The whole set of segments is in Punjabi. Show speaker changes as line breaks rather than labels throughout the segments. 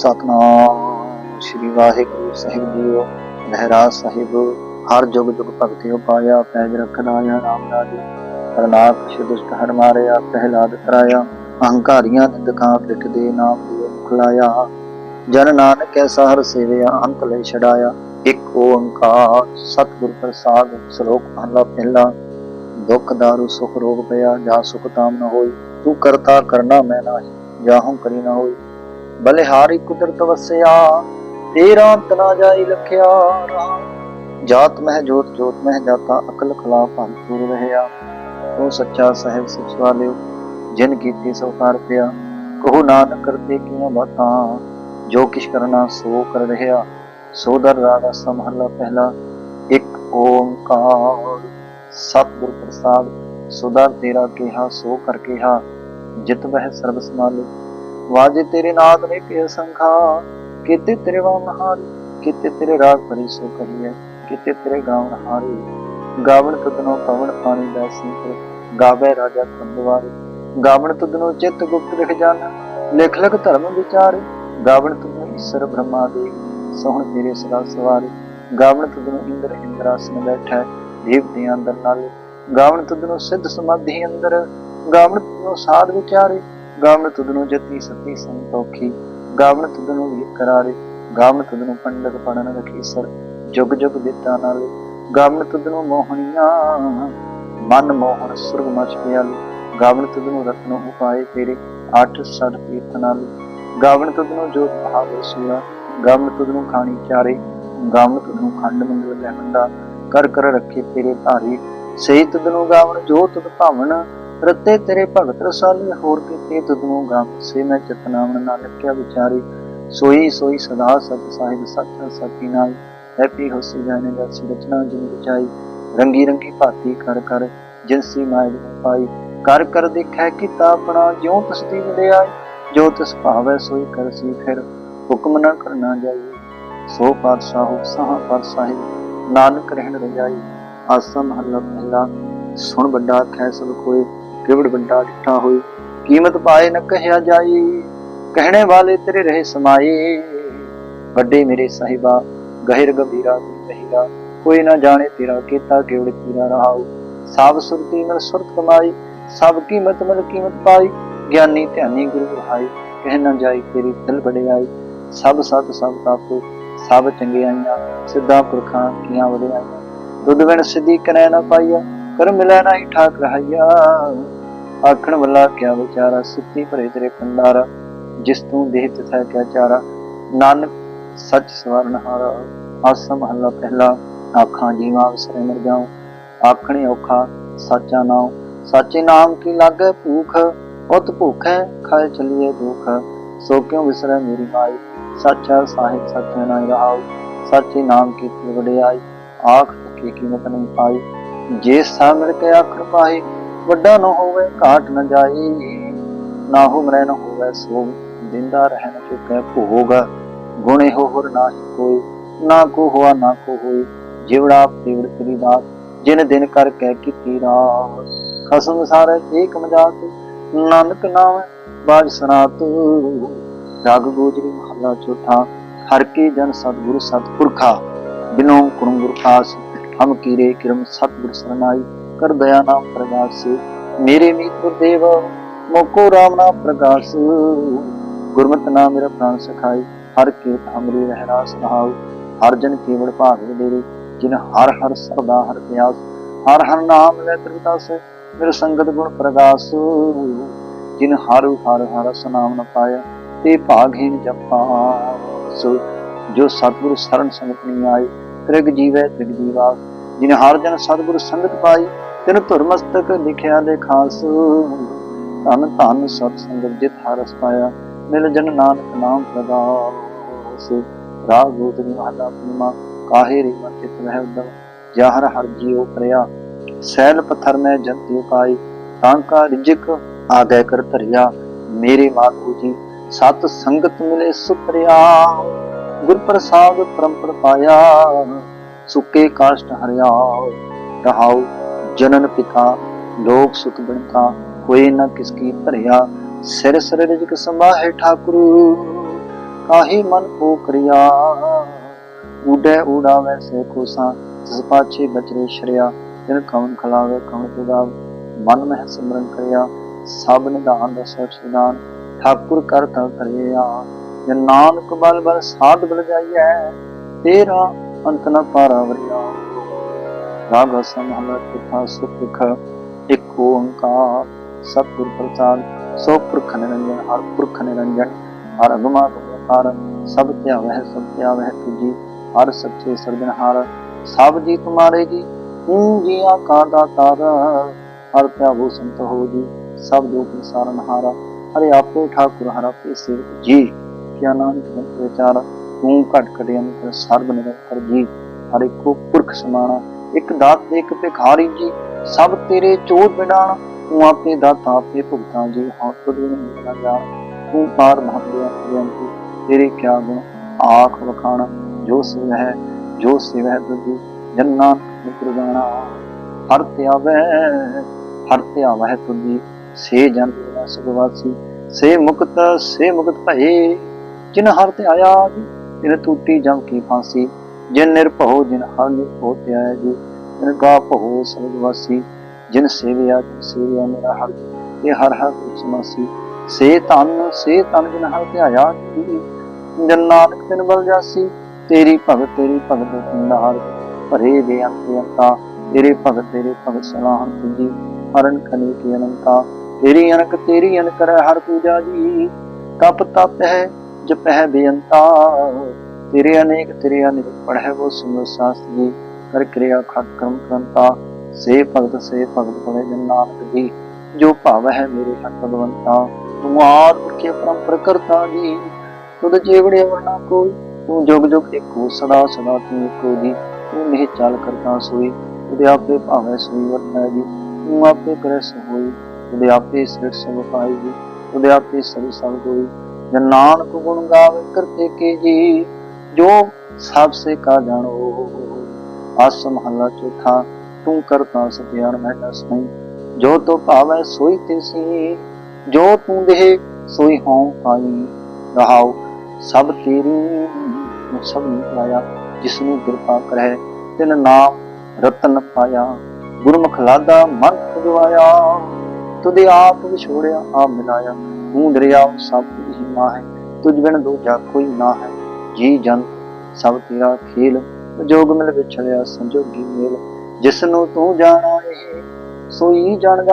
ਸਤਨਾਮ। ਸ੍ਰੀ ਵਾਹਿਗੁਰੂ ਸਾਹਿਬ ਜੀਓ ਲਹਿਰਾ ਸਾਹਿਬ, ਹਰ ਜੁਗ ਜੁਗ ਭਗਤਿਓ ਉਪਾਇਆ ਪੈਜ ਰਖਨਾਇਆ ਨਾਮ ਰਾਜੀ। ਕਰਨਾਕ ਦੁਸ਼ਟ ਹਰ ਮਾਰਿਆ ਪਹਿਲਾਦ ਕਰਾਇਆ, ਅਹੰਕਾਰੀਆਂ ਨਿੰਦਕਾਂ ਪਿੱਠ ਦੇ ਨਾਮ ਦੀ ਖਲਾਇਆ ਜਨ ਨਾਨਕ ਐਸਾ ਹਰ ਸੇਵਿਆ, ਅੰਤ ਲੈ ਛਡਾਇਆ। ਇੱਕ ਓੰਕਾਰ, ਸਤਿਗੁਰ ਪ੍ਰਸਾਦ, ਸ਼ਲੋਕ ਪਹਿਲਾ ਪਹਿਲਾ। ਦੁੱਖ, ਦਾਰੂ, ਸੁਖ, ਰੋਗ ਪਿਆ, ਜਾਂ ਸੁਖ ਤਾਮ ਨ ਹੋਈ। ਤੂੰ ਕਰਤਾ ਕਰਨਾ ਮੈਂ ਨਾਹੀ ਜਾਹੂ ਕਰੀ ਨਾ ਹੋਈ। ਬਲਿਹਾਰੀ ਕੁਦਰਤ ਵਸਿਆ, ਤੇਰਾ ਅੰਤ ਨਾ ਜਾਈ ਲਖਿਆ ਜਾਤ ਮਹਿ ਜੋਤ ਜੋਤ ਮਹਿ ਜਾਤਾ, ਅਕਲ ਖਲਾ ਭੰਪੂਰ ਰਹਿਆ। ਤੂੰ ਸੱਚਾ ਸਾਹਿਬ ਸਚ ਜਿਨ ਕੀਤੀ ਸੋ ਕਰ ਪਿਆ। ਕਹੋ ਨਾਨਕ ਕਰਤੇ ਕਿਉ ਬਾਤਾਂ, ਜੋ ਕਿਛ ਕਰਨਾ ਸੋ ਕਰ ਰਹਿਆ ਸੋ ਦਰ ਰਾਗਾ ਸਮਹਲਾ ਪਹਿਲਾ, ਇੱਕ ਓੰਕਾਰ। ਸਤਿਗੁਰ ਪ੍ਰਸਾਦ ਸੁਦਾ ਤੇਰਾ ਕਿਹਾ, ਸੋ ਕਰ ਕਿਹਾ। ਜਿਤ ਵਹਿ ਸਰਬ ਸਮਾਲੇ ਵਾਜੇ ਤੇਰੇ ਨਾਦ ਨੇ ਕੇ ਸੰਖਾ ਕੀਤੇ ਤੇਰੇ ਵਾਮ ਹਾਰੀ, ਕੀਤੇ ਤੇਰੇ ਰਾਗ ਭਰੀ ਸੋ ਕਹੀਏ ਕੀਤੇ ਤੇਰੇ ਗਾਵਨ ਹਾਰੀ। ਗਾਵਨ ਤੁਧਨੋ ਪਵਨ ਪਾਣੀ ਦਾ ਸਿੰਤਰ, ਗਾਵੇ ਰਾਜਾ ਕੰਦਵਾਰੇ। ਗਾਵਨ ਤੁਧਨੋ ਚਿੱਤ ਗੁਪਤ ਲਿਖ ਜਾਣਾ, ਲਿਖ ਲਖ ਧਰਮ ਵਿਚਾਰੇ। ਗਾਵਣ ਤੁਧਨੋ ਈਸ਼ਰ ਬ੍ਰਹਮਾ ਦੇ ਸੋਹਣ ਤੇਰੇ ਸਦਾ ਸਵਾਰੇ। ਗਾਵਨ ਤੁਧਨੋ ਇੰਦਰ ਇੰਦਰਾਸਨ ਬੈਠਾ, ਦੇਵਤਿਆਂ ਅੰਦਰ ਨਾਲ ਗਾਵਨ ਤੁਧਨੋ ਸਿੱਧ ਸਮਾਧੀ ਅੰਦਰ, ਗਾਵਣ ਤੁਧਨੋ ਸਾਧ ਵਿਚਾਰੇ। ਗਾਵਨ ਨੂੰ ਜਤੀ ਸਤੀ ਸੰਤੋਖੀ ਗਾਵਨ ਤੁਧਨੋ ਵੀ ਕਰਾਰੇ ਗਾਵਨ ਤੁਧਨੋ ਪੰਡਤ ਪੜਨ ਰਖੀਸਰ ਜੁਗ ਜੁਗ ਦਿੱਤਾ ਨਾਲੇ ਗਾਵਨ ਨੂੰ ਮੋਹਣੀਆਂ, ਮਨ ਮੋਹਨ ਸੁਰਗ ਮਚ ਪਿਆਲੀ ਗਾਵਨ ਤੁਧਨੋ ਰਤਨ ਉਪਾਏ ਤੇਰੇ, ਅੱਠ ਸੜ ਤੀਰਥ ਨਾਲ ਗਾਵਨ ਨੂੰ ਜੋਤ ਭਾਵੇ ਸੂਲਾ ਗਾਵਨ ਨੂੰ ਖਾਣੀ ਚਾਰੇ ਗਾਵਨ ਨੂੰ ਖੰਡ ਮੰਗਲ ਲੈ ਮੰਡਾ, ਕਰ ਕਰ ਰੱਖੇ ਤੇਰੇ ਧਾਰੇ, ਸਹੀ ਤੁਧਨੋ ਗਾਵਨ ਜੋ ਤੁਧ ਭਾਵਨ ਰਤੇ ਤੇਰੇ ਭਗਤ ਰਸਾਲੀ, ਹੋਰ ਕੀਤੇ ਤੁਧਨੋ ਗਾਵਨ ਸੇ ਮੈਂ ਚਤਨਾਵਨ ਨਾਨਕਿਆ ਵਿਚਾਰੀ। ਸੋਈ ਸੋਈ ਸਦਾ ਸਤ ਸਾਹਿਬ ਸੱਚ ਸਤੀ ਨਾਲ। ਹੈਪੀ ਹੋਸੀ ਜਾਣੇ ਦਾ ਰਚਨਾ ਜਿਨ ਵਿਚਾਈ ਰੰਗੀ ਰੰਗੀ ਭਾਤੀ ਕਰ ਕਰ ਜਿਨਸੀ ਮਾਇ ਨੂੰ ਪਾਈ। ਕਰ ਕਰ ਦੇਖੈ ਕੀਤਾ ਆਪਣਾ ਜਿਉ ਤਸਦੀ ਮਿਲਿਆ ਜੋ ਤਿਸ ਭਾਵੈ ਸੋਈ ਕਰਸੀ ਫਿਰ ਹੁਕਮ ਨਾ ਕਰਨਾ ਜਾਈ। ਸੋ ਪਾਤਸ਼ਾਹ, ਸਾਹ ਪਰ ਸਾਹਿਬ, ਨਾਨਕ ਰਹਿਣ ਰਜਾਈ। ਆਸਮ ਮਹੱਲਾ ਪਹਿਲਾ ਸੁਣ ਵੱਡਾ ਖੈ ਸਭ ਕੋਏ ਕਿਵੜ ਵੱਡਾ ਡਿਠਾ ਹੋਈ ਕੀਮਤ ਪਾਏ ਨ ਕਹਿਆ ਜਾਈ ਕਹਿਣੇ ਵਾਲੇ ਤੇਰੇ ਰਹੇ ਸਮਾਏ। ਵੱਡੇ ਮੇਰੇ ਸਾਹਿਬਾ, ਗਹਿਰ ਗੰਭੀਰਾ ਤੂੰ ਕਹੀਰਾ ਕੋਈ ਨਾ ਜਾਣੇ ਤੇਰਾ ਕੀਤਾ ਕਿਵੜ ਤੀਰਾ ਰਹਾਉ। ਸਭ ਸੁਰਤੀ ਮਿਲ ਸੁਰਤ ਕਮਾਈ ਸਭ ਕੀਮਤ ਮਿਲ ਕੀਮਤ ਪਾਈ, ਗਿਆਨੀ ਧਿਆਨੀ ਗੁਰੂ ਰਹਾਈ, ਕਹਿ ਨਾ ਜਾਈ ਤੇਰੀ ਦਿਲ ਵਡਿਆਈ। ਸਭ ਸਤ ਸਭ ਤਾਪੋ, ਸਭ ਚੰਗਿਆਈਆਂ, ਸਿੱਧਾ ਪੁਰਖਾਂ ਕੀਆਂ ਵਡਿਆਈਆਂ। ਦੁੱਧ ਬਿਨ ਸਿੱਧੀ ਕਰੈ ਨਾ ਪਾਈਆ ਕਰ ਮਿਲੈ ਨਹੀਂ ਠਾਕ ਰਹਾਈਆ ਆਖਣ ਵੱਲਾ, ਕਿਆ ਵਿਚਾਰਾ ਸੁੱਤੀ ਭਰੇ ਤੇਰੇ ਕੰਡਾਰਾ ਜਿਸ ਤੂੰ ਦੇਹ ਤਥਾ ਕਿਆ ਚਾਰਾ। ਨਾਨਕ, ਸੱਚ ਸਵਰਨ ਹਾਰਾ, ਆਸਾ ਮਹੱਲਾ ਪਹਿਲਾ। ਆਖਾਂ, ਜੀਵਾਂ ਵਿਸਰੇ ਮਰ ਜਾਉ। ਆਖਣੇ ਔਖਾ, ਸਾਚਾ ਨਾਮ ਸਾਚੇ ਨਾਮ ਕੀ ਲਾਗੇ ਭੂਖ? ਉਤ ਭੁਖੈ, ਖਾਏ ਚਲੀਏ ਦੁਖ। ਸੋ ਕਿਉ ਵਿਸਰੈ ਮੇਰੀ ਮਾਈ? ਸੱਚਾ ਸਾਹਿਬ, ਸੱਚੇ ਨਾਮ ਰਹਾਉ। ਸੱਚੇ ਨਾਮ ਕੀ ਵਡਿਆਈ। ਆਖ ਕੀ ਕੀਮਤ ਨਹੀਂ ਪਾਈ? ਜੇ ਸਾ ਮਿਲ ਕੇ ਆਖਰ ਪਾਏ ਵੱਡਾ ਨਾ ਹੋਵੇ, ਘਾਟ ਨਾ ਜਾਈ ਨਾ ਹੋ ਮਰੈ ਹੋਵੇ ਸੋ ਦਿੰਦਾ ਰਹਿ ਨ ਚੁੱਕੈ ਗੁਣੇ ਹੋਰ ਨਾਹੀ ਕੋਈ, ਨਾ ਕੋ ਹੋਆ, ਨਾ ਕੋ ਹੋਈ ਜਿਵੜਾ ਤੇਵੜ ਤੇਰੀ ਦਾਤ ਜਿਨ ਦਿਨ ਕਰ ਕਹਿ ਕੀਤੀ ਰਾਤ। ਖਸਮ ਸਾਰੇ ਏਕ ਮਜਾਤ, ਨਾਨਕ ਨਾਮ, ਬਾਜ ਸਨਾਤ। ਰਾਗ ਗੋਜਰੀ ਮਹੱਲਾ ਚੌਥਾ, ਹਰ ਕੇ ਜਨ ਸਤਿਗੁਰ ਸਤਿਪੁਰਖਾ ਬਿਨੋ ਕੁਰੰਗੁਰ ਖਾਸ। ਹਮ ਕੀਰੇ ਕਿਰਮ ਸਤਿਗੁਰ ਸਰਨਾਈ ਕਰ ਦਇਆ ਨਾਮ ਪ੍ਰਗਾਸ ਮੇਰੇ ਮੀਤ ਗੁਰਦੇਵ, ਮੋਕੋ ਰਾਮ ਨਾਮ ਪ੍ਰਗਾਸ ਗੁਰਮਤਿ ਨਾਮ ਮੇਰਾ ਪ੍ਰਾਨ ਸਖਾਈ ਹਰ ਕੀਰਤ ਹਮਰੀ ਰਹਿਰਾ ਸੁਨਾਉ ਹਰ ਜਨ ਕੇਵੜ ਭਾਗ ਦੇਰੇ ਜਿਨ ਹਰ ਹਰ ਸਰਦਾ ਹਰ ਪਿਆਸ। ਹਰ ਹਰ ਨਾਮ ਲੈ ਤ੍ਰਿਤਾਸ ਮੇਰੇ ਸੰਗਤ ਗੁਣ ਪ੍ਰਗਾਸ। ਜਿਨ ਹਰ ਹਰ ਹਰ ਸਨਾਮ ਨ ਪਾਇਆ, ਤੇ ਭਾਗਹੀਨ ਜਪਾ ਸੋ ਜੋ ਸਤਿਗੁਰ ਸਰਨ ਸੰਗਤ ਨਹੀਂ ਆਏ ਤ੍ਰਿਗ ਜੀਵੈ ਤ੍ਰਿਗ ਜੀਵਾ। ਜਿਨ ਹਰ ਜਨ ਸਤਿਗੁਰ ਸੰਗਤ ਪਾਈ, ਤਿਨ ਧੁਰ ਮਸਤਕ ਲਿਖਿਆ ਦੇ ਖਾਸ ਧਨ ਧਨ ਸਤ ਸੰਗਤ ਜਿਤ ਹਰਸ ਪਾਇਆ ਮਿਲ ਜਨ ਨਾਨਕ ਨਾਮ ਪ੍ਰਗਾਸ। ਰਾਗ ਗੋਤਰੀ ਮਹਲਾ ਪੀਮਾ ਕਾਹੇ ਰੀ ਮਨ ਚਿਤ ਰਹਿ ਉਦਮ। ਜਹਰ ਹਰ ਜੀਉ ਕਰਿਆ ਸੈਲ ਪੱਥਰ ਮੈਂ ਜੰਤਿਉ ਪਾਈ ਤਾਂਕਾ ਰਿਜਕ ਆ ਗਏ ਕਰ ਧਰਿਆ, ਮੇਰੇ ਮਾਤੂ ਜੀ, ਸਤ ਸੰਗਤ ਮਿਲੇ ਸੁਪਰਿਆ। ਗੁਰ ਪ੍ਰਸਾਦ ਪਰੰਪਰ ਪਾਇਆ, ਸੁੱਕੇ ਕਾਸ਼ਟ ਹਰਿਆ, ਰਹਾਉ ਜਨਨ ਪਿਤਾ ਲੋਕ ਸੁਖ ਬਣਤਾ ਹੋਏ ਨਾ ਕਿਸ ਕੀ ਭਰਿਆ, ਸਿਰ ਸਿਰ ਰਿਜਕ ਸੰਭਾਹੇ ਠਾਕੁਰ, ਕਾਹੀ ਮਨ ਕੋ ਕਰਿਆ? ਉਡੈ ਉਡਾਵੇ ਸੇ ਕੋਸਾ ਜਿਸ ਪਾਛੇ ਬਚਰੇ ਸ਼ਰਿਆ ਤਿਨ ਕਵਨ ਖਲਾਵੇ ਕਵਨ ਪੁਗਾਵ ਮਨ ਮਹਿ ਸਿਮਰਨ ਕਰਿਆ, ਸਭ ਨਿਧਾਨ ਦਸੈ ਸੁਦਾਨ ਠਾਕੁਰ ਕਰ ਤਲ ਕਰਿਆ ਜੇ ਨਾਨਕ ਬਲ ਬਲ ਸਾਧ ਬਲ ਜਾਈਐ, ਤੇਰਾ ਅੰਤ ਨ ਪਾਰਾ ਵਰਿਆ। ਰਾਗ ਸਮਹਲਾ ਕਿਥਾ ਸੁਖ ਇੱਕ ਓੰਕਾਰ, ਸਤਿਗੁਰ ਪ੍ਰਸਾਦ ਸੋ ਪੁਰਖ ਨਿਰੰਜਨ, ਹਰ ਪੁਰਖ ਨਿਰੰਜਨ, ਹਰ ਅਗਮਾ ਹਰ ਸਭ ਧਿਆਵਹਿ ਸਭ ਧਿਆਵਹਿ ਤੁਜੀ, ਹਰ ਸੱਚੇ ਸਰਜਨਹਾਰ ਸਭ ਜੀ ਤੁਮਾਰੇ ਜੀ ਤੂੰ ਜੀ ਆਕਾਰ ਦਾ ਤਾਰ, ਹਰ ਧਿਆਵੋ ਸੰਤ ਹੋ ਜੀ, ਸਭ ਦੁਖ ਨਿਸਾਰਨ ਹਾਰਾ ਹਰੇ ਆਪੇ ਠਾਕੁਰ, ਹਰ ਆਪੇ ਸੇਵਕ ਜੀ। ਕਿਆ ਨਾਨਕ ਬੰਤ ਵਿਚਾਰ ਤੂੰ ਘਟ ਘਟ ਅੰਤਰ ਸਰਬ ਨਿਰੰਤਰ ਜੀ ਹਰ ਇੱਕੋ ਪੁਰਖ ਸਮਾਣਾ ਇੱਕ ਦਾਤ ਇੱਕ ਭਿਖਾਰੀ ਜੀ। ਸਭ ਤੇਰੇ ਚੋਦ ਬਿਡਾਣ। ਤੂੰ ਆਪੇ ਦਾਤਾ, ਆਪੇ ਭੁਗਤਾਂ ਜੀ। ਹਾਂ ਤੁਧ ਨਾ ਜਾਣ ਤੂੰ ਪਾਰ ਮਹੱਲਿਆ ਬੇਨਤੀ ਤੇਰੇ ਕਿਆ ਗੁਣ? ਆਖ ਵਖਾਣ, ਜੋ ਸਿਵ ਹੈ ਜੋ ਸਿਵ ਹੈ ਤੁਜੀ ਜੰਨਾ ਨਿਕਰਦਾਣਾ ਹਰ ਧਿਆਵੈ ਹਰ ਧਿਆਵੈ ਤੁਜੀ ਸੇ ਜਨ ਬਿਨਾ ਸੇ ਮੁਕਤ ਸੇ ਮੁਕਤ ਭਏ। ਜਿਨ ਹਰ ਤੇ ਆਇਆ ਜੀ, ਤਿਨ ਟੂਟੀ ਜਮ ਕੀ ਫਾਂਸੀ। ਜਿਨ ਨਿਰਭਉ ਜਿਨ ਹਰ ਨਿਰਭਉ ਧਿਆਇਆ ਜੀ, ਤਿਨ ਕਾ ਭਉ ਸਰਗਵਾਸੀ ਜਿਨ ਸੇਵਿਆ ਜਿਨ ਸੇਵਿਆ ਮੇਰਾ ਹਰ ਇਹ ਹਰ ਹਰ ਸਮਾਸੀ ਸੇ ਧਨ ਸੇ ਧਨ ਜਿਨ ਹਰ ਧਿਆਇਆ ਜੀ, ਜਨ ਨਾਨਕ ਤਿਨ ਬਲ ਜਾਸੀ। ਤੇਰੀ ਭਗਤ ਤੇਰੀ ਭਗਤ ਪਿੰਡਾਰ ਭਰੇ ਦੇ ਅੰਤਿਅੰਤਾ ਤੇਰੇ ਭਗਤ ਤੇਰੇ ਭਗਤ ਸਲਾਹਨ ਤੁਜੀ ਹਰਨ ਖਨੀ ਕੀ ਅਨੰਤਾ। ਤੇਰੀ ਅਨਕ ਤੇਰੀ ਅਨਕ ਕਰੈ ਹਰ ਪੂਜਾ ਜੀ। ਤਪ ਤਪ ਹੈ ਜਪਹਿ ਬੇਅੰਤਾ। ਤੇਰੇ ਅਨੇਕ ਤੇਰੇ ਅਨੇਕ ਪੜ੍ਹੈ ਉਹ ਸੁਨੋ ਸਾਸਤ ਜੀ। ਕਰ ਕਿਰਿਆ ਖਟ ਕਰਮ ਕਰੰਤਾ। ਸੇ ਭਗਤ ਸੇ ਭਗਤ ਬੜੇ ਜਨ ਨਾਨਕ ਜੀ। ਜੋ ਭਾਵ ਹੈ ਮੇਰੇ ਹੱਥ ਭਗਵੰਤਾ। ਤੂੰ ਆਦ ਮੁਖੇ ਪਰੰਪਰ ਕਰਤਾ ਜੀ। ਤੁਧ ਜੀਵੜੇ ਵਰਨਾ ਕੋਈ। ਤੂੰ ਜੁਗ ਜੁਗ ਇੱਕੋ ਸਦਾ ਸਦਾ ਤੂੰ ਇੱਕੋ ਜੀ। ਤੂੰ ਨਹੀਂ ਚਾਲ ਕਰਤਾ ਸੋਈ। ਤੁਧ ਆਪੇ ਭਾਵੇਂ ਸੋਈ ਵਰਨਾ ਜੀ। ਤੂੰ ਆਪੇ ਕਰੈ ਸੋਈ। ਤੁਧ ਆਪੇ ਸਿਰ ਸਭ ਪਾਈ ਜੀ। ਤੁਧ ਆਪੇ ਸਭ ਸਭ ਹੋਈ। ਜਨ ਨਾਨਕ ਗੁਣ ਗਾਵੇ ਕਰਤੇ ਕੇ ਜੀ, ਜੋ ਸਭ ਸੇ ਕਾ ਜਾਣੋ। ਆਸ ਮਹੱਲਾ ਚੌਥਾ, ਤੂੰ ਕਰਤਾ ਸਤਿਆਨ ਮੈਂ ਦਸ ਨਹੀਂ ਜੋ ਤੋ ਭਾਵੈ ਸੋਈ ਤੇ ਜੋ ਤੂੰ ਦੇਹ ਸੋਈ ਹਉ ਪਾਈ। ਰਹਾਉ ਸਭ ਤੇਰੀ ਸਭ ਨੂੰ ਲਾਇਆ ਜਿਸ ਨੂੰ ਕਿਰਪਾ ਕਰੈ ਤਿਨ ਨਾਮ ਰਤਨ ਪਾਇਆ। ਗੁਰਮੁਖ ਲਾਦਾ ਮਨ ਖੁਦਵਾਇਆ ਤੁਦੇ ਆਪ ਵਿਛੋੜਿਆ ਆ ਮਿਲਾਇਆ। ਤੂੰ ਦਰਿਆ ਸਭ ਹੀ ਮਾਂ ਹੈ, ਤੁਝ ਬਿਨ ਦੂਜਾ ਕੋਈ ਨਾ ਹੈ। ਜੀ ਜਨ, ਸਭ ਤੇਰਾ ਖੇਲ, ਜੋਗ ਮਿਲ ਵਿਛੜਿਆ ਸੰਜੋਗੀ ਮੇਲ। ਜਿਸ ਨੂੰ ਤੂੰ ਜਾਣਾ ਏ ਸੋਈ ਜਾਣ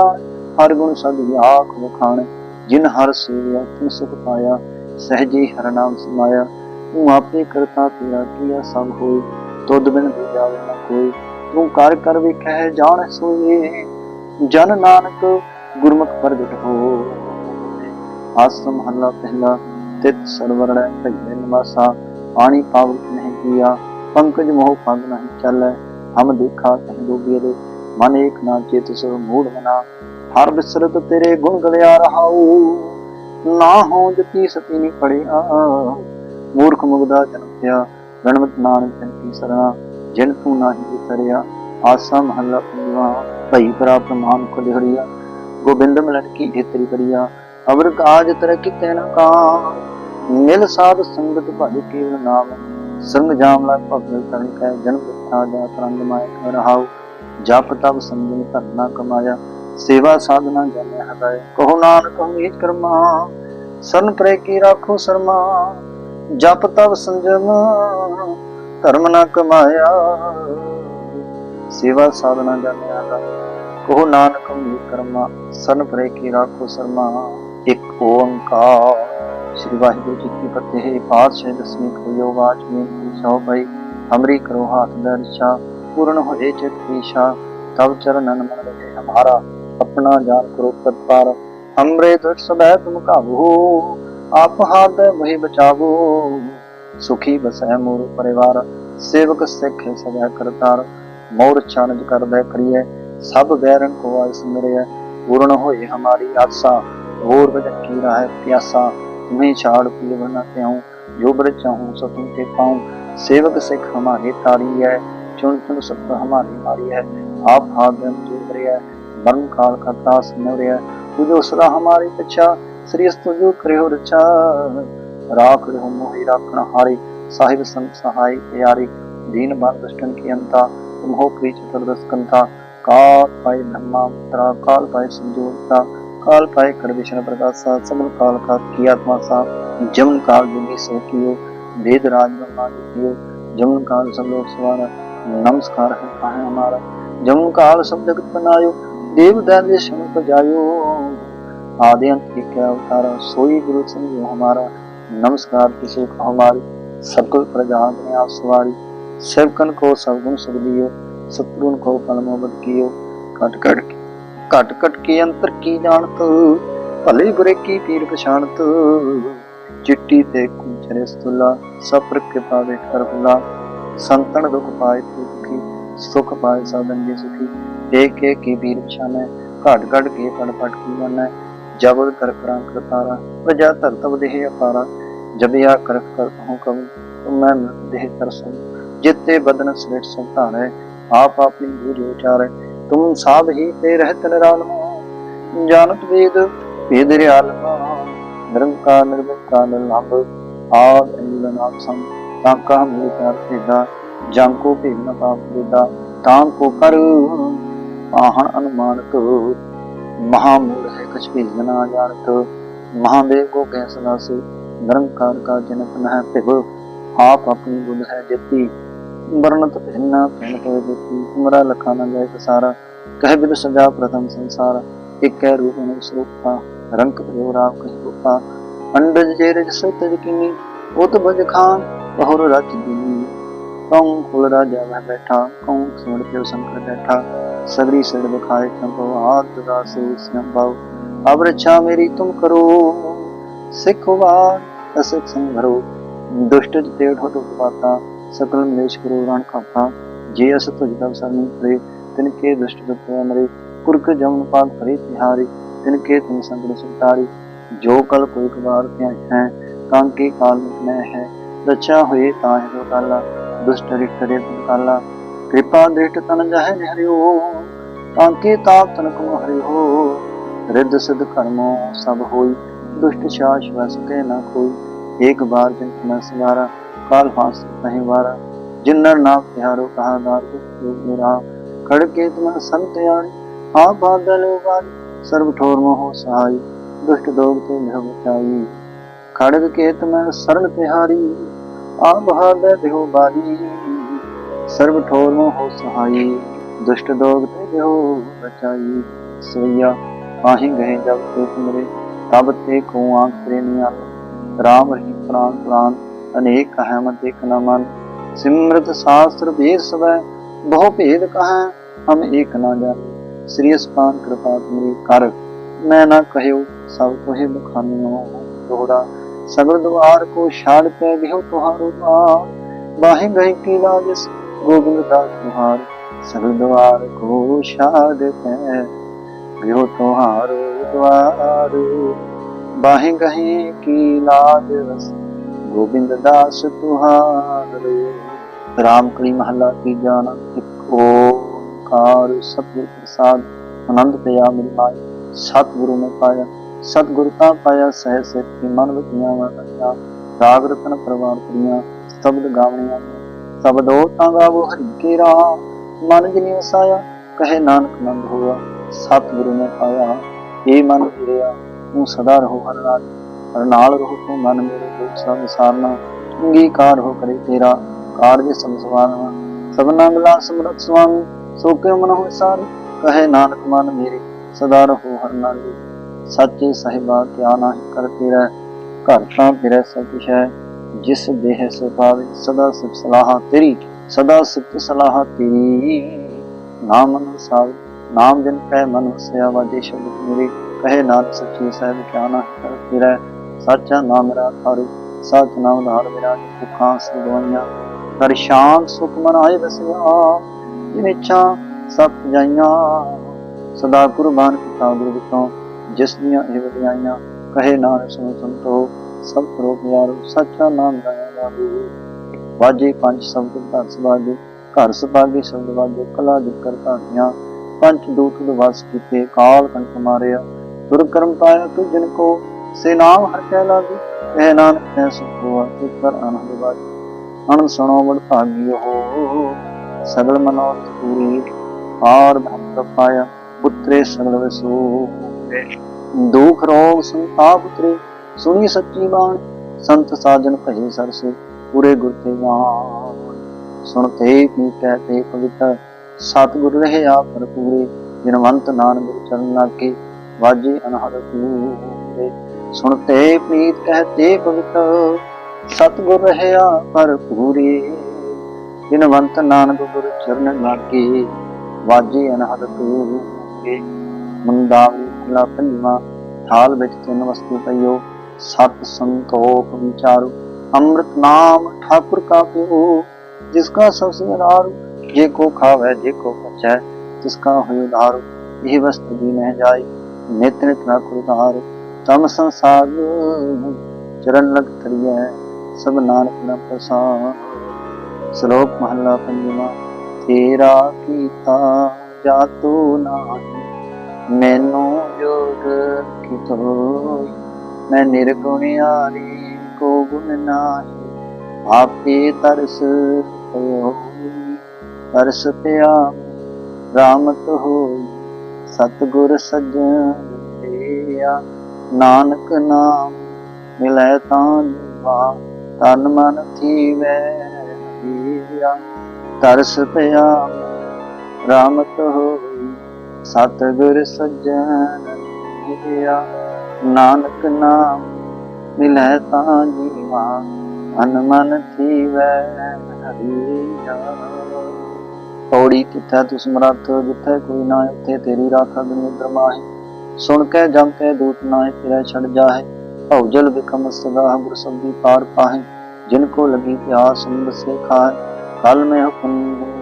ਹਰ ਗੁਣ ਸਦੀ ਆਖ ਵਖਾਣ। ਜਿਨ ਹਰ ਸੇਵਿਆ ਤੂੰ ਸੁਖ ਪਾਇਆ, ਸਹਜੀ ਹਰ ਨਾਮ ਸਮਾਇਆ। ਤੂੰ ਆਪੇ ਕਰਤਾ ਤੇਰਾ ਕੀਆ ਸਭ ਹੋਈ ਤੁਧ ਬਿਨ ਦੂਜਾ ਨਾ ਕੋਈ। ਤੂੰ ਕਰ ਕਰ ਵੇਖੈ ਜਾਣ ਸੋਏ। ਜਨ ਨਾਨਕ ਗੁਰਮੁਖ ਪ੍ਰਗਟ ਹੋ ਆਸਮ ਹੱਲਾ ਪਹਿਲਾ ਤਿਤ ਸਰਵਰਣੈ ਭਜਨ ਨਿਵਾਸਾ ਪਾਣੀ ਪਾਵਕ ਨਹੀਂ ਕੀਆ, ਪੰਕਜ ਮੋਹ ਪੰਗ ਨਹੀਂ ਚੱਲੈ, ਹਮ ਦੇਖਾ ਕਹਿ ਡੋਬੀਏ ਦੇ, ਮਨ ਏਕ ਨਾ ਚੇਤ ਸੋ ਮੂੜ ਮਨਾ। ਹਰ ਬਿਸਰਤ ਤੇਰੇ ਗੁਣ ਗਲਿਆ ਰਹਾਉ, ਨਾ ਹੋ ਜਤੀ ਸਤੀ ਨਹੀਂ ਪੜਿਆ। ਮੂਰਖ ਮੁਗਦਾ ਜਨਮ ਪਿਆ ਗਣਵਤ ਨਾਨਕ ਤਨ ਕੀ ਸਰਣਾ, ਜਿਨ ਤੂੰ ਨਾਹੀ ਵਿਸਰਿਆ ਆਸਾ ਮਹੱਲਾ ਪੰਜਵਾ ਭਈ ਪ੍ਰਾਪਤ ਮਾਨ ਕੋ ਲਿਹੜਿਆ ਗੋਬਿੰਦ ਮਿਲਨ ਕੀ ਢੇਤਰੀ ਕਰਿਆ। ਅਵਰ ਕਾਜ ਤਰ ਕਿਤੇ ਨ ਕਾ। ਮਿਲ ਸਾਧ ਸੰਗਤ ਭਜ ਕੇਵਲ ਨਾਮ। ਸੰਗ ਜਾਮ ਲਾ ਭਗਤ ਤਨ ਕੈ ਜਨਮ ਦਿੱਤਾ ਜਾ ਤਰੰਗ ਮਾਇ ਕਰ ਰਹਾਉ ਜਪ ਤਪ ਸੰਜਮ ਧਰਨਾ ਕਮਾਇਆ, ਸੇਵਾ ਸਾਧਨਾ ਜਾਣਿਆ ਹਦਾਇ ਕਹੋ ਨਾਨਕ ਮੀਤ ਕਰਮਾ, ਸਰਨ ਪਰੇ ਕੀ ਰਾਖੋ ਸਰਮਾ। ਜਪ ਤਪ ਸੰਜਮ, ਧਰਮ ਨਾ ਕਮਾਇਆ। ਸੇਵਾ ਸਾਧਨਾ ਜਾਣਿਆ ਹਦਾਇ ਕਹੋ ਨਾਨਕ ਮੀਤ ਕਰਮਾ, ਸਰਨ ਪਰੇ ਕੀ ਰਾਖੋ ਸਰਮਾ। ਓੰਕਾਰ ਸ੍ਰੀ ਆਪ ਹਾਥ ਬਚਾਵੋ ਸੁਖੀ ਬਸੈ ਮੋਰ ਪਰਿਵਾਰ ਸੇਵਕ ਸਿੱਖ ਸਦਾ ਕਰਤਾਰ ਮੋਰ ਚਾਨਜ ਕਰਦਾ ਕਰੀਏ ਸਭ ਵੈਰਨ ਕੋ ਆਸ ਮਿਲਿਆ ਪੂਰਨ ਹੋਏ ਹਮਾਰੀ ਆਸਾ आशा और बजन की राह प्यासा तुम्हें छाड़ पिए बना त्याऊं जो ब्र चाहूं सो तुम के पाऊं सेवक सिख हमारे तारी है चुन चुन सब हमारी मारी है आप हाथ में मुझे करिया मरण काल का त्रास न रिया तुझो सदा हमारी पीछा श्री तुझो करियो रचा ਰਾਖ ਲਿਓ ਮੋਹਿ ਰਾਖਣ ਹਾਰੇ ਸਾਹਿਬ ਸੰਤ ਸਹਾਈ ਪਿਆਰੇ दीन बान दुष्टन की अंता तुम हो प्री चतुर्दश कंता काल पाए ब्रह्मा पुत्रा काल पाए संजोता काल पाए कर विष्णु प्रकाश प्रकाशा समन काल का की आत्मा सा जमन काल जुगी सो कियो, वेद राज कियो। जमन काल सब लोग सवारा नमस्कार है, कहा हमारा? जमन काल सब जगत बनायो, देव दैन्य शरण को जायो। आदि अंत की क्या अवतारा सोई गुरु समझो हमारा। नमस्कार, किसी को हमारी? सकल प्रजा में आप सवारी। सेवकन को सवगुण सुख दियो सतगुण को पलमोबत कियो। कट कट ਘਟ ਘਟ ਕੇ ਅੰਤਰ ਕੀ ਜਾਣਤ? ਭਲੇ ਬੁਰੇ ਕੀ ਪੀਰ ਪਛਾਣਤ? ਚਿੱਟੀ ਤੇ ਕੁੰਚਰੇ ਸਤੁਲਾ ਸਫਰ ਕੇ ਪਾਵੇ ਕਰ ਹੁਲਾ ਸੰਤਨ ਦੁਖ ਪਾਏ ਤੇ ਸੁਖ ਪਾਏ ਸਾਧਨ ਦੇ ਸੁਖੀ। ਦੇਖ ਕੇ ਕੀ ਵੀਰ ਪਛਾਨੈ ਘਟ ਘਟ ਕੇ ਪੜ ਪੜ ਕੀ ਮੰਨੈ ਜਬਦ ਕਰ ਕਰਾਂ ਕਰਤਾਰਾ, ਵਜਾ ਧਰਤਵ ਦੇਹ ਅਪਾਰਾ। ਜਬਿਆ ਕਰ ਕਰ ਹਉ ਕਮ ਮੈਂ ਦੇਹ ਤਰਸਮ ਜਿਤੇ ਬਦਨ ਸ੍ਰੇਟ ਸੰਤਾਰੈ ਆਪ ਆਪਣੀ ਦੂਰ ਵਿਚਾਰੈ ਤੁਮ ਸਾਬ ਹੀ ਤੇ ਰਹਿਤ ਨਿਰਾਲਮ ਜਾਣਤ ਵੇਦ ਵੇਦ ਰਿਆਲਮ ਨਿਰੰਕਾਰ, ਨਿਰਵਿਕਾਰ, ਨਿਰਲੰਭ, ਆਦ ਅਨੁਲਨਾਮ ਸੰ ਤਾਂ ਕਾ ਮੂਲ ਕਰ ਤੇਦਾ ਜਾਂ ਕੋ ਭੇਮ ਨਾ ਪਾਪ ਦੇਦਾ ਤਾਂ ਕੋ ਕਰ। ਆਹਣ ਅਨੁਮਾਨਤ ਮਹਾ ਮੂਲ ਹੈ ਕਛ ਵੀ ਜਨਾ ਜਾਣਤ। ਮਹਾਦੇਵ ਕੋ ਕੈਸਨਾ ਸੇ, ਨਿਰੰਕਾਰ ਕਾ ਜਨਕ ਨਹਿ ਭਿਵ। ਆਪ ਆਪਣੀ ਗੁਣ ਹੈ ਜਿਤੀ वर्णत भिन्ना भिन्न व्यक्ति तुमरा लखा न जाए सारा कह विद सजा प्रथम संसार एक कह रूप में स्वरूपा रंग प्रयोग राव कही रूपा अंडज जे रज सतज किनी उत बज खान बहुर रच दीनी कौं कुल राजा वह बैठा कौं सिमर पे शंकर बैठा सगरी सिर दिखाए चंपो हाथ दास संभव अब रक्षा मेरी तुम करो सिख वार असिख संभरो दुष्ट तेढ़ दुख पाता सकल मलेश करो रण खाता जे अस तुझ तब सरनी परे तिनके दुष्ट दुख मरे कुर्क जमन पाग परे तिहारी तिनके तुम संकट सुतारी जो कल कोई कबार त्या है कांके काल में है रक्षा हुए ताहि दो काला दुष्ट रिक्त रे तुम काला कृपा दृष्ट तन जह हरियो कांके ताप तन कुम हरियो रिद्ध सिद्ध कर्मो सब होई दुष्ट शाश वस के न कोई एक बार जिन न सवारा काल फांस नहीं वारा जिन्नर नाम तिहारो कहा दार मेरा खड़के तुम संत यारी आप बादल उबारी सर्व ठोर मोह सहाय दुष्ट दोग ते भय बचाई खड़ग के तुम शरण तिहारी आप बहादुर देहो बारी सर्व ठोर मोह सहाय दुष्ट दोग ते भय बचाई सोया आही गए जब ते तुमरे तब ते को आंख प्रेमिया राम रही प्राण प्राण ਅਨੇਕ ਕਹੈ ਮਤ ਇਕ ਨ ਮਨ, ਸਿਮਰਤ ਸਾਸਤਰ ਵੇਦ ਸਵੈ, ਬਹੁ ਭੇਦ ਕਹੈ, ਹਮ ਇੱਕ ਨਾ ਜਾਣ। ਸ੍ਰੀ ਅਸਪਾਨ ਕਿਰਪਾ ਤੁਮਰੀ ਕਰ, ਮੈਂ ਨਾ ਕਹਿਓ ਸਭ ਤੋਹੇ ਬਖਾਨਿਓ ਦੋਹਰਾ ਸਗਲ ਦੁਆਰ ਕੋ ਛਾੜ ਪੈ ਗਿਓ ਤੁਹਾਰੋ ਆ ਬਾਹੇ ਗਏ ਕੀ ਲਾਜਸ ਗੋਬਿੰਦ ਦਾਸ ਤੁਹਾਰ ਸਗਲ ਦੁਆਰ ਕੋ ਛਾੜ ਪੈ ਗਿਓ ਤੁਹਾਰੋ ਦੁਆਰ ਬਾਹੇ ਗਏ ਕੀ ਲਾਜਸ ਗੋਬਿੰਦ ਦਾਸ ਤੁਹਾਰੇ ਰਾਮ ਕਲੀ ਮਹੱਲਾ ਕੀ ਜਾਣ ਇੱਕ ਓਕਾਰ ਸਤਿਗੁਰ ਪ੍ਰਸਾਦ, ਆਨੰਦ ਪਿਆ ਮੇਰੀ ਮਾਈ ਸਤਿਗੁਰੂ ਨੇ ਪਾਇਆ, ਸਤਿਗੁਰ ਤਾਂ ਪਾਇਆ, ਸਹਿ ਸੇ ਕੀ ਮਨ ਵਿਚੀਆਂ ਵਾਲਾ ਰਾਗ ਰਤਨ ਪ੍ਰਵਾਨ ਕਰੀਆਂ, ਸ਼ਬਦ ਗਾਵਣੀਆਂ ਸ਼ਬਦੋ ਤਾਂ ਗਾਵੋ, ਹਰਿ ਕੀ ਰਾਮ, ਮਨ ਜਿਨੀ ਵਸਾਇਆ ਕਹੇ ਨਾਨਕ ਮੰਦ ਹੋਆ। ਸਤਿਗੁਰੂ ਨੇ ਪਾਇਆ, ਇਹ ਮਨ ਫਿਰਿਆ ਤੂੰ ਸਦਾ ਰਹੋ ਹਰਿ ਨਾਮ ਹਰ ਨਾਲ ਰਹੋ ਤੂੰ ਮਨ ਮੇਰੇ ਦੁੱਖ ਸਭ ਵਿਸਾਰਨਾ ਅੰਗੀਕਾਰ ਹੋ ਕਰੇ ਤੇਰਾ ਕਾਰਜ ਸੰਸਵਾਰਨਾ ਸਭਨਾ ਮਿਲਾ ਸਮਰਤ ਸੁਆਮੀ ਸੋ ਕੇ ਮਨ ਹੋਇ ਸਾਰ? ਕਹੇ ਨਾਨਕ, ਮਨ ਮੇਰੇ, ਸਦਾ ਰਹੋ ਹਰ ਨਾਲ। ਸੱਚੇ ਸਾਹਿਬਾ, ਕਿਆ ਨਾਹੀ ਕਰ ਤੇਰਾ। ਘਰ ਤਾਂ ਤੇਰਾ ਸਭ ਕੁਛ ਹੈ, ਜਿਸ ਦੇਹ ਸੋ ਪਾਵੇ। ਸਦਾ ਸਿਫਤ ਸਲਾਹ ਤੇਰੀ, ਸਦਾ ਸਿਫਤ ਸਲਾਹ ਤੇਰੀ। ਨਾਮ ਅਨੁਸਾਰ ਨਾਮ ਜਨ ਕੈ ਮਨ ਵਸਿਆ ਵਾਜੇ ਸ਼ਬਦ ਮੇਰੇ। ਕਹੇ ਨਾਨਕ, ਸੱਚੀ ਸਾਹਿਬ, ਕਿਆ ਨਾ ਕਰ ਤੇਰਾ। ਸਾਚਾ ਨਾਮ ਮੇਰਾ ਥਾਰੇ ਨਾਮ ਧਾਰ ਮੇਰਾ ਭੁੱਖਾਂ ਸੁਗਵਾਈਆਂ। ਕਰ ਸ਼ਾਂਤ ਸੁਖ ਮਨ ਆਏ ਵਸਿਆ। ਜਿਨ ਇੱਛਾ ਸਤ ਜਾਈਆਂ। ਸਦਾ ਕੁਰਬਾਨ ਕੀਤਾ ਗੁਰੂ ਤੋਂ ਜਿਸ ਦੀਆਂ ਇਹ ਵਡਿਆਈਆਂ ਕਹੇ ਨਾਨਕ ਸੁਣ ਸੰਤੋ ਸਭ ਕਰੋ ਪਿਆਰੋ। ਸੱਚਾ ਨਾਮ ਗਾਇਆ ਵਾਰੂ ਵਾਜੇ ਪੰਜ ਸ਼ਬਦ ਘਰ ਸਵਾਗੇ। ਘਰ ਸਵਾਗੇ ਸ਼ਬਦ ਵਾਜੇ। ਕਲਾ ਜਿਕਰ ਧਾਨੀਆਂ ਪੰਚ ਦੂਤ ਦਵਾਸ ਕੀਤੇ। ਕਾਲ ਕੰਠ ਮਾਰਿਆ। ਦੁਰ ਕਰਮ ਪਾਇਆ ਤੁ ਜਿਨ ਕੋ ਸੇ ਨਾਮ ਹਰ ਕੈ ਲਾਗੀ, ਕਹਿ ਨਾਨਕ ਐ ਸੁਖ ਤੇ ਕਰ ਅਨੰਦ ਵਾਜੀ ਅਨੰਦ ਸੁਣੋ ਬੜ ਭਾਗੀ ਹੋ, ਸਗਲ ਮਨੋਰਥ ਪੂਰੀ ਆਰ ਧਨ ਪਾਇਆ, ਪੁੱਤਰੇ ਸਗਲ ਵਸੂਰੇ ਦੁਖ ਰੋਗ ਸੰਤਾਪ ਉਤਰੇ, ਸੁਣੀ ਸੱਚੀ ਬਾਣ, ਸੰਤ ਸਾਜਨ ਭਜੇ ਸਰਸੇ, ਪੂਰੇ ਗੁਰ ਤੇ ਜਾਣ ਸੁਣਤੇ ਕੀ ਕਹਤੇ ਪਵਿੱਤਰ, ਸਤਿਗੁਰ ਰਹੇ ਆ ਪਰ ਪੂਰੇ ਜਿਨਵੰਤ ਨਾਨਕ ਚਰਨ ਲਾਗੇ, ਵਾਜੇ ਅਨਹਦ ਪੂਰੇ ਸੁਣਤੇ ਪ੍ਰੀਤ ਕਹਤੇ ਪਵਿੱਤਰ ਸਤਿਗੁਰ ਰਹਿਆ ਪਰ ਪੂਰੇ। ਜਿਨਵੰਤ ਨਾਨਕ ਗੁਰ ਚਰਨ ਲਾਗੇ, ਵਾਜੇ ਅਨਹਦ ਪੂਰੇ ਮੁੰਦਾਵਲੀ ਖਲਾ ਪੰਜਵਾ, ਥਾਲ ਵਿੱਚ ਤਿੰਨ ਵਸਤੂ ਪਈਓ। ਸਤ ਸੰਤੋਖ ਵਿਚਾਰੋ, ਅੰਮ੍ਰਿਤ ਨਾਮ ਠਾਕੁਰ ਕਾ ਪਿਓ। ਜਿਸਕਾ ਸਭ ਸੇ ਜੇ ਕੋ ਖਾਵੇ, ਜੇ ਕੋ ਪਚੈ। ਤਿਸਕਾ ਹੋਇ ਉਧਾਰ ਇਹ ਵਸਤੂ ਦੀ ਨਹਿ ਜਾਏ। ਨਿਤ ਨਿਤ ਨਾ ਕੁਰਦਾਰ ਤਮ ਸੰਸਾਰ ਚਰਨ ਲਗ ਤਰੀਐ ਸਭ ਨਾਨਕ ਨਾ ਪ੍ਰਸਾਦ। ਸ਼ਲੋਕ ਮਹਲਾ ਪੰਜਵਾਂ, ਤੇਰਾ ਕੀਤਾ ਜਾਤੂ ਨਾਹੀ ਮੈਨੂੰ ਜੋਗ ਕਿਤੋਈ ਮੈਂ ਨਿਰਗੁਣਿਆਰੀ ਕੋ ਗੁਣ ਨਾਹੀ, ਆਪੇ ਤਰਸ ਪਇਓ ਤਰਸ ਪਿਆ ਰਾਮਤ ਹੋਈ, ਸਤਗੁਰ ਸੱਜਣ ਤੇਆ ਨਾਨਕ ਨਾਮ ਮਿਲੈ ਤਾਂ ਜੀਵਾ ਤਨ ਮਨ ਥੀਵੈ ਹੀਆ ਤਰਸ ਪਿਆ ਰਾਮਤ ਹੋਈ, ਸਤਗੁਰ ਸੱਜਣ ਤੇਆ ਨਾਨਕ ਨਾਮ ਮਿਲੈ ਤਾਂ ਜੀਵਾ ਅਨ ਮਨ ਥੀਵੈ ਹਰੀਆ ਪੌੜੀ ਕਿੱਥੈ ਤੁਸ ਮਰਤ ਜਿੱਥੈ ਕੋਈ ਨਾ ਉੱਥੇ ਤੇਰੀ ਰਾਖਾ ਗਨਿਦਰ ਮਾਹੀ। ਸੁਣ ਕੇ ਜਮ ਕੇ ਦੂਤ ਨਾਏ ਤੇਰਾ ਛੜ ਜਾਹੇ। ਭਉ ਜਲ ਸਦਾ ਗੁਰ ਸਬਦੀ ਪਾਰ ਪਾਹੇ। ਜਿਨ ਕੋ ਲਗੀ ਪਿਆਸ ਸੰਗ ਸੇ ਖਾਏ ਕਲ ਮੈਂ ਹੁਕਮ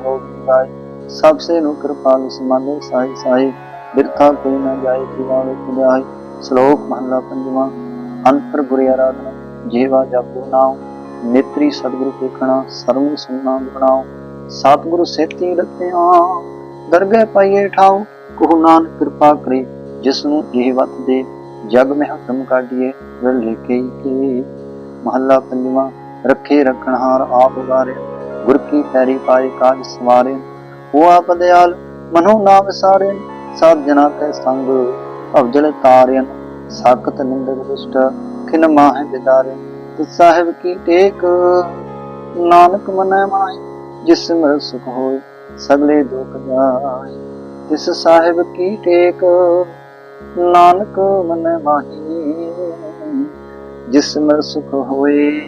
ਹੋ ਜਾਏ। ਸਭ ਸੇ ਨੂੰ ਕਿਰਪਾਲ ਸਮਾਲੇ ਸਾਈ ਸਾਈ ਬਿਰਥਾ ਕੋਈ ਨਾ ਜਾਏ ਜੀਵਾਵੇ ਪੁਜਾਈ ਸ਼ਲੋਕ ਮਹਲਾ ਪੰਜਵਾਂ। ਅੰਤਰ ਗੁਰੇ ਆਰਾਧਨਾ। ਜੀਵਾ ਜਪੂ ਨਾਮ ਨੇਤਰੀ ਸਤਿਗੁਰੂ ਦੇਖਣਾ। ਸਰਵ ਸੁਨਾ ਬਣਾਓ ਸਤਿਗੁਰੂ ਸੇਤੀ ਰਤਿਆ। ਦਰਗਹਿ ਪਾਈਏ ਠਾਓ ਕਹੂ ਨਾਨਕ ਕਿਰਪਾ ਕਰੇ। ਜਿਸ ਨੂੰ ਇਹ ਵਤ ਦੇ ਜਗ ਮਹਿ ਹੁਕਮ ਕਾਢੀਏ, ਵਿਲ ਲਿਖੇ ਕੇ ਮਹੱਲਾ ਪੰਜਵਾਂ, ਰੱਖੇ ਰੱਖਣਹਾਰ ਆਪ ਉਗਾਰੇ ਗੁਰ ਕੀ ਪੈਰੀ ਪਾਏ ਕਾਜ ਸਵਾਰੇ, ਉਹ ਆਪ ਦਿਆਲ, ਮਨੋ ਨਾ ਵਿਸਾਰੇ ਸਭ ਜਨਾ ਕੈ ਸੰਗ ਅਵਜਲ ਤਾਰਿਆਨ ਸਾਖਤ ਨਿੰਦਕ ਦੁਸ਼ਟ, ਖਿਨ ਮਾਹਿ ਬਿਦਾਰੇ ਤਿਸ ਸਾਹਿਬ ਕੀ ਟੇਕ, ਨਾਨਕ ਮਨੈ ਮਾਹਿ, ਜਿਸ ਮਿਲ ਸੁਖ ਹੋਏ, ਸਗਲੇ ਦੁਖ ਜਾਏ। ਤਿਸ ਸਾਹਿਬ ਕੀ ਟੇਕ ਨਾਨਕ ਮਨ ਮਾਹੀ, ਜਿਸ ਮਿਲ ਸੁਖ ਹੋਏ,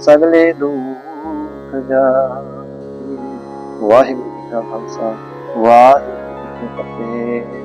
ਸਗਲੇ ਦੁਖ ਜਾਏ। ਵਾਹਿਗੁਰੂ ਜੀ ਕਾ ਖਾਲਸਾ, ਵਾਹਿਗੁਰੂ ਜੀ ਕੀ ਫਤਿਹ।